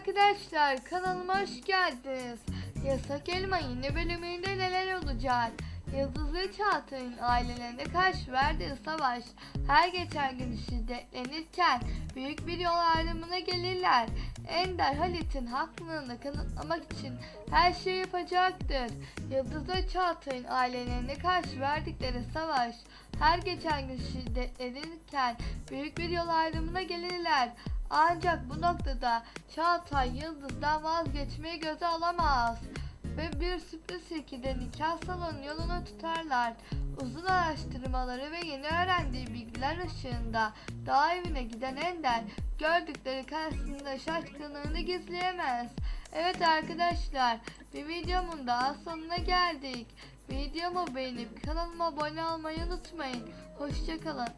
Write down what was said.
arkadaşlar kanalıma hoş geldiniz. Yasak Elma yeni bölümünde neler olacak? Yıldızlı Çağatay'ın ailelerine karşı verdiği savaş her geçen gün şiddetlenirken büyük bir yol ayrımına gelirler. Ender Halit'in haklılığını kanıtlamak için her şeyi yapacaktır. Yıldızlı Çağatay'ın ailelerine karşı verdikleri savaş her geçen gün şiddetlenirken büyük bir yol ayrımına gelirler. Ancak bu noktada Çağatay Yıldız'dan vazgeçmeyi göze alamaz. Ve bir sürpriz şekilde nikah salonu yolunu tutarlar. Uzun araştırmaları ve yeni öğrendiği bilgiler ışığında dağ evine giden Ender gördükleri karşısında şaşkınlığını gizleyemez. Evet arkadaşlar bir videomun daha sonuna geldik. Videomu beğenip kanalıma abone olmayı unutmayın. Hoşçakalın.